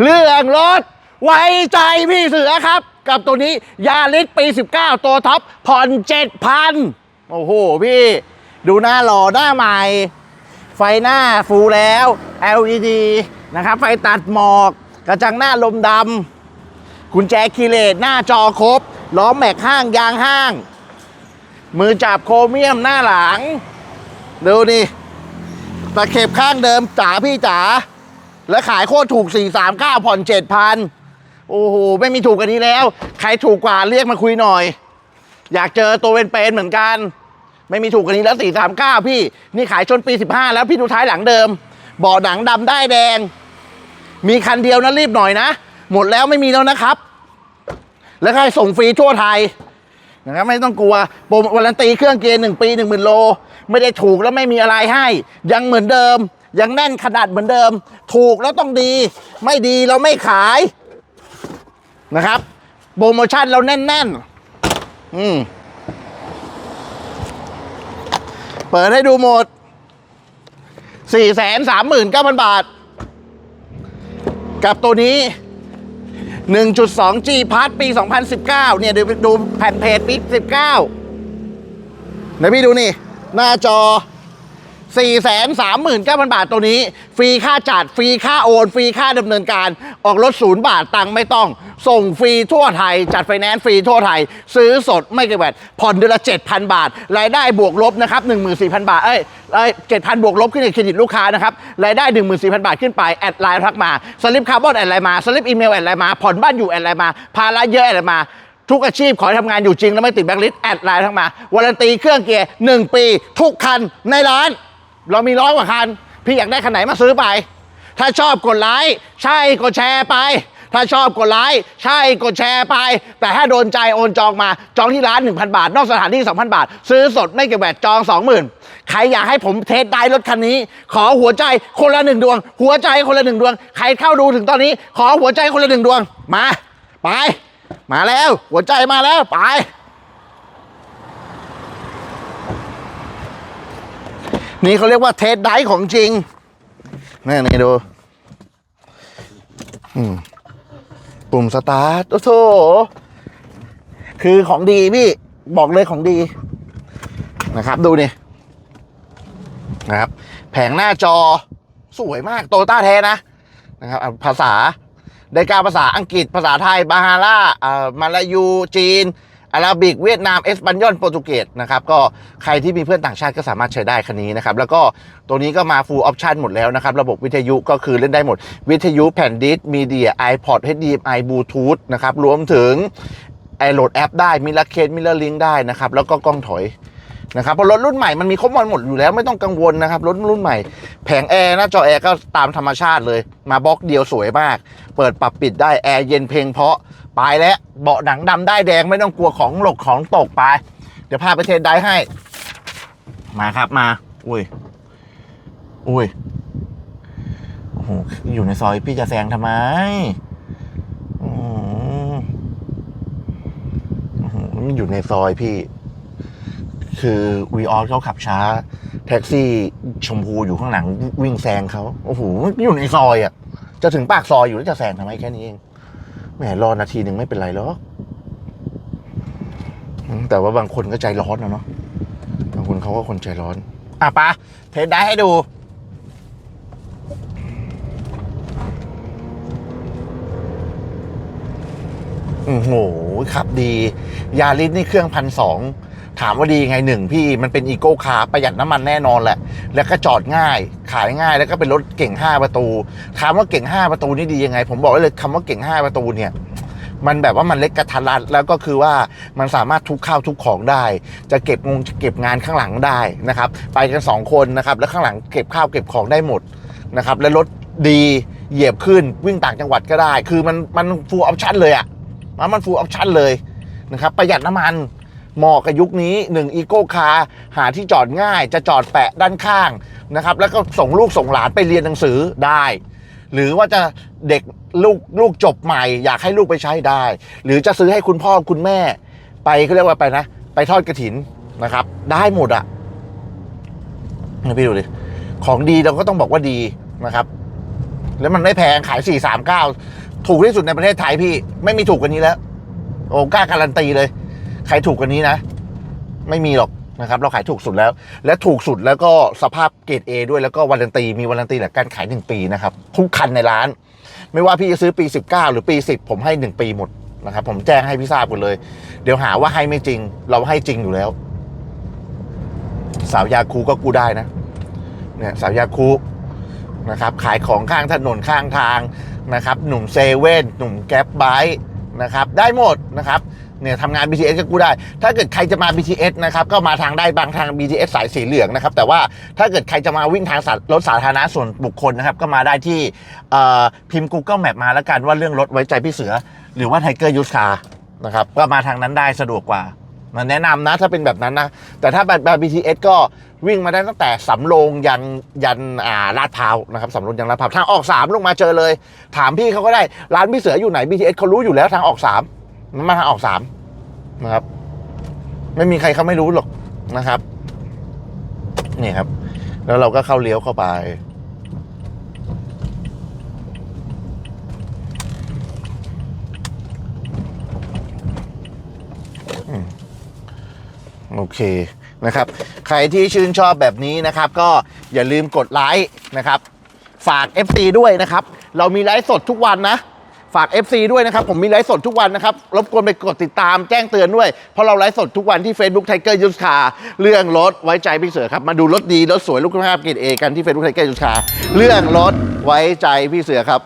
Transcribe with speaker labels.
Speaker 1: เรื่องรถ ไว้ใจพี่เสือครับ กับตัวนี้ยาลิสปี 19 ตัวท็อปผ่อน 7,000 โอ้โหพี่ ดูหน้าหล่อหน้าใหม่ ไฟหน้าฟูลแล้ว LED นะครับ ไฟตัดหมอก กระจังหน้าลมดำกุญแจคีเลตหน้าจอครบ ล้อแม็กห้างยางห้าง มือจับโครเมียมหน้าหลัง ดูนี่ตะเข็บข้างเดิมจ๋าพี่จ๋า แล้วขายโคตรถูก 439 ผ่อน 7,000 โอ้โห ไม่มีถูกกว่านี้แล้ว ใครถูกกว่าเรียกมาคุยหน่อย อยากเจอตัวเป็นๆเหมือนกัน ไม่มีถูกกว่านี้แล้ว 439 พี่ นี่ขายชนปี 15 แล้วพี่ดูท้ายหลังเดิมเบาะหนังดำได้แดง มีคันเดียวนะรีบหน่อยนะ หมดแล้วไม่มีแล้วนะครับ แล้วใครส่งฟรีทั่วไทยนะครับไม่ต้องกลัวโปรวารันตีเครื่องเกียร์หนึ่งปีหนึ่งหมื่นโล ไม่ได้ถูกแล้วไม่มีอะไรให้ ยังเหมือนเดิม ยังแน่นขนาดเหมือนเดิม ถูกแล้วต้องดี ไม่ดีเราไม่ขายนะครับ โปรโมชั่นเราแน่นๆ อืม เปิดให้ดูหมด 4 3 9 0 0 0 บาท กับตัวนี้ 1.2G พาร์ทปี 2019 เนี่ยดูดูแผ่นเพจปี 19เดี๋ยวพี่ดูนี่ หน้าจอ 439,000 บาทตัวนี้ ฟรีค่าจัด ฟรีค่าโอน ฟรีค่าดำเนินการ ออกรถศูนย์บาทตังค์ไม่ต้อง ส่งฟรีทั่วไทย จัดไฟแนนซ์ฟรีทั่วไทย ซื้อสดไม่เก็บแวดผ่อนเดือนละ 7,000 บาท รายได้บวกลบนะครับ 14,000 บาท เอ้ยเอ้ย7,000บวกลบขึ้นในเครดิตลูกค้านะครับ รายได้ 14,000 บาทขึ้นไป แอดไลน์ทักมา สลิปคาร์บอนแอดไลน์มา สลิปอีเมลแอดไลน์มา ผ่อนบ้านอยู่แอดไลน์มา ภาระเยอะแอดไลน์มาทุกอาชีพขอให้ทำงานอยู่จริง แล้วไม่ติดแบงค์ลิสแอดไลน์ทั้งมา วารันตีเครื่องเกียร์ 1 ปี ทุกคันในร้าน เรามีร้อยกว่าคัน พี่อยากได้คันไหนมาซื้อไป ถ้าชอบกดไลค์ใช่กดแชร์ไป ถ้าชอบกดไลค์ใช่กดแชร์ไป แต่ถ้าโดนใจโอนจองมาจองที่ร้าน 1,000 บาท นอกสถานที่ 2,000 บาท ซื้อสดไม่เก็บแบตจอง 20,000 ใครอยากให้ผมเทสได้รถคันนี้ ขอหัวใจคนละหนึ่งดวง หัวใจคนละหนึ่งดวง ใครเข้าดูถึงตอนนี้ ขอหัวใจคนละหนึ่งดวงมา ไป มาแล้ว หัวใจมาแล้วไป นี่เขาเรียกว่าเทสไดของจริงนี่นี่ดูปุ่มสตาร์ทโอ้โถคือของดีพี่ บอกเลยของดี นะครับ ดูนี่นะครับ แผงหน้าจอสวยมากโตต้าแท้นะ นะครับอะภาษาได้การภาษาอังกฤษภาษาไทย บาฮาร่าอ่ามาลายูจีน อาราบิกเวียดนามเอสปันยอนโปรตุเกสนะครับก็ใครที่มีเพื่อนต่างชาติก็สามารถใช้ได้คันนี้นะครับแล้วก็ตัวนี้ก็มา full option หมดแล้วนะครับ ระบบวิทยุก็คือเล่นได้หมด วิทยุแผ่นดิสมีเดีย iPod HDMI Bluetooth นะครับรวมถึงไอโหลดแอปได้มิลเลอร์เคสมิลเลอร์ลิงได้นะครับแล้วก็กล้องถอย นะครับเพราะรถรุ่นใหม่มันมีครบหมดอยู่แล้วไม่ต้องกังวลนะครับรถรุ่นใหม่ แผงแอร์หน้าจอแอร์ก็ตามธรรมชาติเลย มาบล็อกเดียวสวยมาก เปิดปรับปิดได้แอร์เย็นเพลงเพราะไปแล้วเบาะหนังดำได้แดงไม่ต้องกลัวของหลกของตกไป เดี๋ยวพาไปเทสได้ให้ มาครับมา อุ้ยอุ้ยโอ้โหอยู่ในซอยพี่จะแซงทำไมอืมโอ้โหอยู่ในซอยพี่ คือวีออสเขาขับช้า แท็กซี่ชมพูอยู่ข้างหลังวิ่งแซงเขาโอ้โหอยู่ในซอยอะ จะถึงปากซอยอยู่แล้วจะแซงทำไมแค่นี้เองแหมรอนาทีหนึ่งไม่เป็นไรหรอกแต่ว่าบางคนก็ใจร้อนนะเนาะบางคนเขาก็คนใจร้อน อะปะเทสได้ให้ดูโอ้โหขับดี ยาริสนี่เครื่องพันสอง ถามว่าดีไงหนึ่งพี่มันเป็นอีโก้คาร์ประหยัดน้ำมันแน่นอนแหละ แล้วก็จอดง่าย ขายง่ายแล้วก็เป็นรถเก่ง 5 ประตู ถามว่าเก่ง 5 ประตูนี่ดียังไง ผมบอกได้เลยคำว่าเก่ง 5 ประตูเนี่ยมันแบบว่ามันเล็กกระทัดรัดแล้วก็คือว่ามันสามารถทุกข้าวทุกของได้ จะเก็บงงเก็บงานข้างหลังได้นะครับ ไปกันสองคนนะครับ แล้วข้างหลังเก็บข้าวเก็บของได้หมดนะครับ และรถดีเหยียบขึ้นวิ่งต่างจังหวัดก็ได้ คือมันมันฟูลออปชั่นเลยอะมันมันฟูลออปชั่นเลยนะครับ ประหยัดน้ำมัน เหมาะกับยุคนี้หนึ่งอีโก้คาร์หาที่จอดง่าย จะจอดแปะด้านข้างนะครับ แล้วก็ส่งลูกส่งหลานไปเรียนหนังสือได้ หรือว่าจะเด็กลูกลูกจบใหม่ อยากให้ลูกไปใช้ได้ หรือจะซื้อให้คุณพ่อคุณแม่ ไปเขาเรียกว่าไปนะ ไปทอดกระถินนะครับ ได้หมดอะนี่พี่ดูดิของดีเราก็ต้องบอกว่าดีนะครับ แล้วมันไม่แพงขาย 439 ถูกที่สุดในประเทศไทยพี่ ไม่มีถูกกว่านี้แล้ว โอ้กล้าการันตีเลย ใครถูกกว่านี้นะ ไม่มีหรอกนะครับ เราขายถูกสุดแล้ว และถูกสุดแล้วก็สภาพเกรด A ด้วยแล้วก็วารันตีมีวารันตีหลักการขาย 1 ปีนะครับ ทุกคันในร้าน ไม่ว่าพี่จะซื้อปี 19 หรือปี 10 ผมให้ 1 ปีหมดนะครับ ผมแจ้งให้พี่ทราบหมดเลย เดี๋ยวหาว่าให้ไม่จริง เราให้จริงอยู่แล้ว สาวยาคูก็กู้ได้นะ เนี่ยสาวยาคูนะครับขายของข้างถนนข้างทางนะครับ หนุ่มเซเว่นหนุ่มแก๊ปไบค์นะครับ ได้หมดนะครับ เนี่ยทำงาน BTS ก็กู้ได้ ถ้าเกิดใครจะมา BTS นะครับก็มาทางได้บางทาง BTS สายสีเหลืองนะครับแต่ว่าถ้าเกิดใครจะมาวิ่งทางรถสาธารณะส่วนบุคคลนะครับก็มาได้ที่พิมพ์ Google Map มาแล้วกันว่าเรื่องรถไว้ใจพี่เสือ หรือว่าไทเกอร์ยูสคานะครับก็มาทางนั้นได้สะดวกกว่ามันแนะนำนะถ้าเป็นแบบนั้นนะ แต่ถ้าแบบ BTS ก็วิ่งมาได้ตั้งแต่สำโรงยันยันอ่าลาดพร้าวนะครับสำโรงยันลาดพร้าวทางออกสามลงมาเจอเลย ถามพี่เขาก็ได้ร้านพี่เสืออยู่ไหน BTS เขารู้อยู่แล้วทางออกสา มันมาทางออกสามนะครับ ไม่มีใครเขาไม่รู้หรอกนะครับ นี่ครับ แล้วเราก็เข้าเลี้ยวเข้าไป โอเคนะครับ ใครที่ชื่นชอบแบบนี้นะครับ ก็อย่าลืมกดไลค์นะครับ ฝาก FC ด้วยนะครับ เรามีไลฟ์สดทุกวันนะ ฝาก FC ด้วยนะครับ ผมมีไลฟ์สดทุกวันนะครับ รบกวนไปกดติดตามแจ้งเตือนด้วย เพราะเราไลฟ์สดทุกวันที่ Facebook Tiger u s c a r เรื่องรถไว้ใจพี่เสือครับ มาดูรถดี รถสวยลูกค้าเกรดเอกันที่ Facebook Tiger u s c a r เรื่องรถไว้ใจพี่เสือครับ